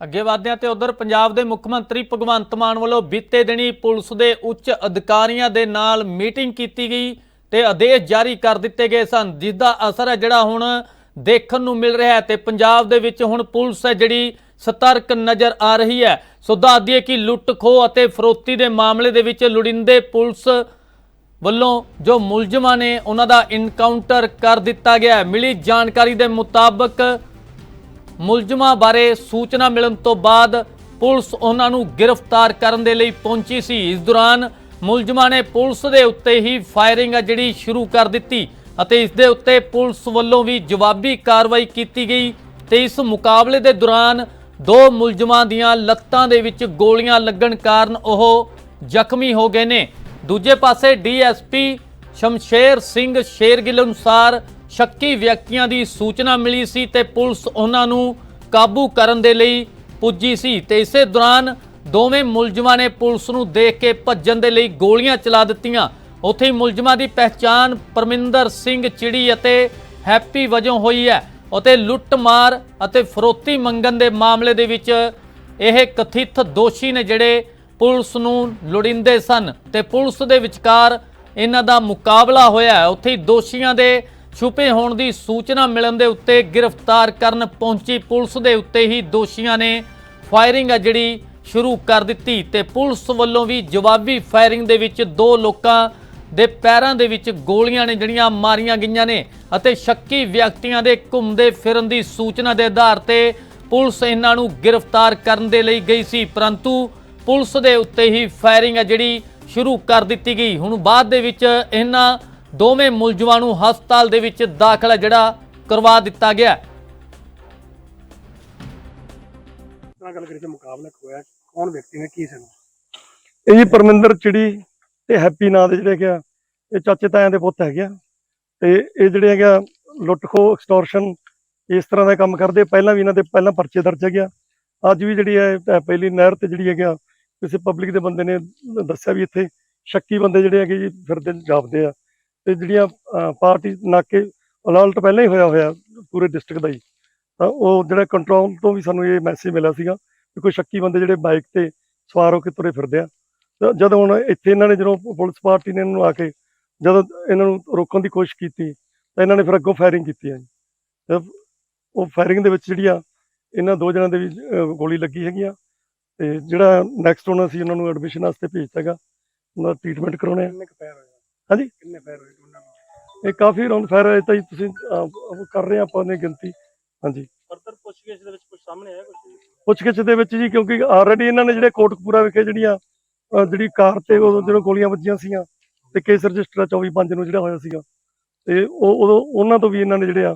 ਅੱਗੇ ਵਧਦੇ ਹਾਂ ਤੇ ਉਧਰ ਪੰਜਾਬ ਦੇ ਮੁੱਖ ਮੰਤਰੀ ਭਗਵੰਤ ਮਾਨ ਵੱਲੋਂ ਬੀਤੇ ਦਿਨੀ ਪੁਲਿਸ ਦੇ ਉੱਚ ਅਧਿਕਾਰੀਆਂ ਦੇ ਨਾਲ ਮੀਟਿੰਗ ਕੀਤੀ ਗਈ ਤੇ ਆਦੇਸ਼ ਜਾਰੀ ਕਰ ਦਿੱਤੇ ਗਏ ਸਨ ਜਿਸ ਦਾ ਅਸਰ ਹੈ ਜਿਹੜਾ ਹੁਣ ਦੇਖਣ ਨੂੰ ਮਿਲ ਰਿਹਾ ਹੈ ਤੇ ਪੰਜਾਬ ਦੇ ਵਿੱਚ ਹੁਣ ਪੁਲਿਸ ਹੈ ਜਿਹੜੀ ਸਤਰਕ ਨਜ਼ਰ ਆ ਰਹੀ ਹੈ। ਸੋ ਦੱਸ ਦਈਏ ਕਿ ਲੁੱਟ ਖੋਹ ਅਤੇ ਫਰੋਤੀ ਦੇ ਮਾਮਲੇ ਦੇ ਵਿੱਚ ਲੁੜਿੰਦੇ ਪੁਲਿਸ ਵੱਲੋਂ ਜੋ ਮੁਲਜ਼ਮਾਂ ਨੇ ਉਹਨਾਂ ਦਾ ਇਨਕਾਊਂਟਰ ਕਰ ਦਿੱਤਾ ਗਿਆ ਹੈ। ਮਿਲੀ ਜਾਣਕਾਰੀ ਦੇ ਮੁਤਾਬਕ ਮੁਲਜ਼ਮਾਂ ਬਾਰੇ ਸੂਚਨਾ ਮਿਲਣ ਤੋਂ ਬਾਅਦ ਪੁਲਿਸ ਉਹਨਾਂ ਨੂੰ ਗ੍ਰਿਫਤਾਰ ਕਰਨ ਦੇ ਲਈ ਪਹੁੰਚੀ ਸੀ। ਇਸ ਦੌਰਾਨ ਮੁਲਜ਼ਮਾਂ ਨੇ ਪੁਲਿਸ ਦੇ ਉੱਤੇ ਹੀ ਫਾਇਰਿੰਗ ਆ ਜਿਹੜੀ ਸ਼ੁਰੂ ਕਰ ਦਿੱਤੀ ਅਤੇ ਇਸ ਦੇ ਉੱਤੇ ਪੁਲਿਸ ਵੱਲੋਂ ਵੀ ਜਵਾਬੀ ਕਾਰਵਾਈ ਕੀਤੀ ਗਈ ਤੇ ਇਸ ਮੁਕਾਬਲੇ ਦੇ ਦੌਰਾਨ ਦੋ ਮੁਲਜ਼ਮਾਂ ਦੀਆਂ ਲੱਤਾਂ ਦੇ ਵਿੱਚ ਗੋਲੀਆਂ ਲੱਗਣ ਕਾਰਨ ਉਹ ਜ਼ਖਮੀ ਹੋ ਗਏ ਨੇ। ਦੂਜੇ ਪਾਸੇ ਡੀਐਸਪੀ ਸ਼ਮਸ਼ੇਰ ਸਿੰਘ ਸ਼ੇਰਗਿੱਲ ਅਨੁਸਾਰ ਸ਼ੱਕੀ ਵਿਅਕਤੀਆਂ ਦੀ ਸੂਚਨਾ ਮਿਲੀ ਸੀ ਤੇ ਪੁਲਿਸ ਉਹਨਾਂ ਨੂੰ ਕਾਬੂ ਕਰਨ ਦੇ ਲਈ ਪੁੱਜੀ ਸੀ ਤੇ ਇਸੇ ਦੌਰਾਨ ਦੋਵੇਂ ਮੁਲਜ਼ਮਾਂ ਨੇ ਪੁਲਿਸ ਨੂੰ ਦੇਖ ਕੇ ਭੱਜਣ ਦੇ ਲਈ ਗੋਲੀਆਂ ਚਲਾ ਦਿੱਤੀਆਂ। ਉੱਥੇ ਹੀ ਮੁਲਜ਼ਮਾਂ ਦੀ ਪਹਿਚਾਣ ਪਰਮਿੰਦਰ ਸਿੰਘ ਚਿੜੀ ਅਤੇ ਹੈਪੀ ਵਜੋਂ ਹੋਈ ਹੈ ਅਤੇ ਲੁੱਟ ਮਾਰ ਅਤੇ ਫਰੋਤੀ ਮੰਗਣ ਦੇ ਮਾਮਲੇ ਦੇ ਵਿੱਚ ਇਹ ਕਥਿਤ ਦੋਸ਼ੀ ਨੇ ਜਿਹੜੇ ਪੁਲਿਸ ਨੂੰ ਲੋੜਿੰਦੇ ਸਨ ਤੇ ਪੁਲਿਸ ਦੇ ਵਿਚਕਾਰ ਇਹਨਾਂ ਦਾ ਮੁਕਾਬਲਾ ਹੋਇਆ ਉੱਥੇ ਹੀ ਦੋਸ਼ੀਆਂ ਦੇ ਛੁਪੇ ਹੋਣ ਦੀ ਸੂਚਨਾ ਮਿਲਣ ਦੇ ਉੱਤੇ ਗ੍ਰਿਫਤਾਰ ਕਰਨ ਪਹੁੰਚੀ ਪੁਲਿਸ ਦੇ ਉੱਤੇ ਹੀ ਦੋਸ਼ੀਆਂ ਨੇ ਫਾਇਰਿੰਗ ਆ ਜਿਹੜੀ ਸ਼ੁਰੂ ਕਰ ਦਿੱਤੀ ਤੇ ਪੁਲਿਸ ਵੱਲੋਂ ਵੀ ਜਵਾਬੀ ਫਾਇਰਿੰਗ ਦੇ ਵਿੱਚ ਦੋ ਲੋਕਾਂ ਦੇ ਪੈਰਾਂ ਦੇ ਵਿੱਚ ਗੋਲੀਆਂ ਨੇ ਜਿਹੜੀਆਂ ਮਾਰੀਆਂ ਗਈਆਂ ਨੇ ਅਤੇ ਸ਼ੱਕੀ ਵਿਅਕਤੀਆਂ ਦੇ ਘੁੰਮਦੇ ਫਿਰਨ ਦੀ ਸੂਚਨਾ ਦੇ ਆਧਾਰ ਤੇ ਪੁਲਿਸ ਇਹਨਾਂ ਨੂੰ ਗ੍ਰਿਫਤਾਰ ਕਰਨ ਦੇ ਲਈ ਗਈ ਸੀ। ਪਰੰਤੂ ਪੁਲਿਸ ਦੇ ਉੱਤੇ ਹੀ ਫਾਇਰਿੰਗ ਆ ਜਿਹੜੀ ਸ਼ੁਰੂ ਕਰ ਦਿੱਤੀ ਗਈ। ਹੁਣ ਬਾਅਦ ਦੇ ਵਿੱਚ ਇਹਨਾਂ ਦੋਵੇਂ ਮੁਲਜ਼ਮਾਂ ਨੂੰ ਹਸਪਤਾਲ ਦੇ ਵਿੱਚ ਦਾਖਲਾ ਜਿਹੜਾ ਕਰਵਾ ਦਿੱਤਾ ਗਿਆ। ਨਾਲ ਗੱਲ ਕਰੀਏ ਤੇ ਮੁਕਾਬਲਾ ਹੋਇਆ। ਕੌਣ ਵਿਅਕਤੀ ਨੇ ਕੀ ਸੀ ਇਹ ਜੀ ਪਰਮਿੰਦਰ ਚਿੜੀ ਤੇ ਹੈਪੀ ਨਾਂ ਦੇ ਜਿਹੜੇ ਹੈਗੇ ਆ ਇਹ ਚਾਚੇ ਤਾਇਆਂ ਦੇ ਪੁੱਤ ਹੈਗੇ ਆ। ਤੇ ਇਹ ਜਿਹੜੇ ਹੈਗੇ ਆ ਲੁੱਟ ਖੋ ਐਕਸਟੋਰਸ਼ਨ ਇਸ ਤਰ੍ਹਾਂ ਦਾ ਕੰਮ ਕਰਦੇ। ਪਹਿਲਾਂ ਵੀ ਇਹਨਾਂ ਦੇ ਪਹਿਲਾਂ ਪਰਚੇ ਦਰਜ ਹੈਗੇ ਆ। ਅੱਜ ਵੀ ਜਿਹੜੀ ਹੈ ਪਹਿਲੀ ਨਹਿਰ ਤੇ ਜਿਹੜੀ ਹੈਗੇ ਆ ਕਿਸੇ ਪਬਲਿਕ ਦੇ ਬੰਦੇ ਨੇ ਦੱਸਿਆ ਵੀ ਇੱਥੇ ਸ਼ੱਕੀ ਬੰਦੇ ਜਿਹੜੇ ਹੈਗੇ ਜੀ ਫਿਰਦੇ, ਜਾਪਦੇ ਆ। ਤੇ ਜਿਹੜੀਆਂ ਪਾਰਟੀ ਨਾਕੇ ਅਲਰਟ ਪਹਿਲਾਂ ਹੀ ਹੋਇਆ ਹੋਇਆ ਪੂਰੇ ਡਿਸਟ੍ਰਿਕਟ ਦਾ ਹੀ ਤਾਂ ਉਹ ਜਿਹੜਾ ਕੰਟਰੋਲ ਤੋਂ ਵੀ ਸਾਨੂੰ ਇਹ ਮੈਸੇਜ ਮਿਲਿਆ ਸੀਗਾ ਕਿ ਕੋਈ ਸ਼ੱਕੀ ਬੰਦੇ ਜਿਹੜੇ ਬਾਈਕ ਤੇ ਸਵਾਰ ਹੋ ਕੇ ਤੁਰੇ ਫਿਰਦੇ ਆ। ਤਾਂ ਜਦੋਂ ਹੁਣ ਇੱਥੇ ਇਹਨਾਂ ਨੇ ਜਦੋਂ ਪੁਲਿਸ ਪਾਰਟੀ ਨੇ ਇਹਨਾਂ ਨੂੰ ਆ ਕੇ ਜਦੋਂ ਇਹਨਾਂ ਨੂੰ ਰੋਕਣ ਦੀ ਕੋਸ਼ਿਸ਼ ਕੀਤੀ, ਤਾਂ ਇਹਨਾਂ ਨੇ ਫਿਰ ਅੱਗੋਂ ਫਾਇਰਿੰਗ ਕੀਤੀ ਹੈ ਜੀ। ਤੇ ਉਹ ਫਾਇਰਿੰਗ ਦੇ ਵਿੱਚ ਜਿਹੜੀ ਆ ਇਹਨਾਂ ਦੋ ਜਣਾਂ ਦੇ ਵੀ ਗੋਲੀ ਲੱਗੀ ਹੈਗੀ ਆ ਤੇ ਜਿਹੜਾ ਨੈਕਸਟ ਉਹਨਾਂ ਸੀ ਉਹਨਾਂ ਨੂੰ ਐਡਮਿਸ਼ਨ ਵਾਸਤੇ ਭੇਜਤਾ ਹੈਗਾ ਉਹਨਾਂ ਦਾ ਟ੍ਰੀਟਮੈਂਟ ਕਰਾਉਣੇ ਆ। ਕਿੰਨੇ ਹੋਏ ਹਾਂਜੀ। ਕਿੰਨੇ ਫਾਇਰ ਹੋਏ ਉਹਨਾਂ ਨੂੰ ਇਹ ਕਾਫੀ ਰਾਉਂਡ ਫਾਇਰ ਹੈ ਤਾਂ ਤੁਸੀਂ ਕਰ ਰਹੇ ਆਪਾਂ ਨੇ ਗਿਣਤੀ। ਹਾਂਜੀ। ਫਰਦਰ ਪੁੱਛਗਿੱਛ ਦੇ ਵਿੱਚ ਕੁਝ ਸਾਹਮਣੇ ਆਇਆ ਕੁਝ ਪੁੱਛਗਿੱਛ ਦੇ ਵਿੱਚ ਜੀ ਕਿਉਂਕਿ ਆਲਰੇਡੀ ਇਹਨਾਂ ਨੇ ਜਿਹੜੇ ਕੋਟਕਪੂਰਾ ਵਿਖੇ ਜਿਹੜੀਆਂ ਜਿਹੜੀ ਕਾਰ ਤੇ ਉਹ ਜਦੋਂ ਗੋਲੀਆਂ ਵੱਜੀਆਂ ਸੀਗੀਆਂ ਤੇ ਕੇਸ ਰਜਿਸਟਰ 24 5 ਨੂੰ ਜਿਹੜਾ ਹੋਇਆ ਸੀਗਾ। ਤੇ ਉਹ ਉਦੋਂ ਉਹਨਾਂ ਤੋਂ ਵੀ ਇਹਨਾਂ ਨੇ ਜਿਹੜੇ ਆ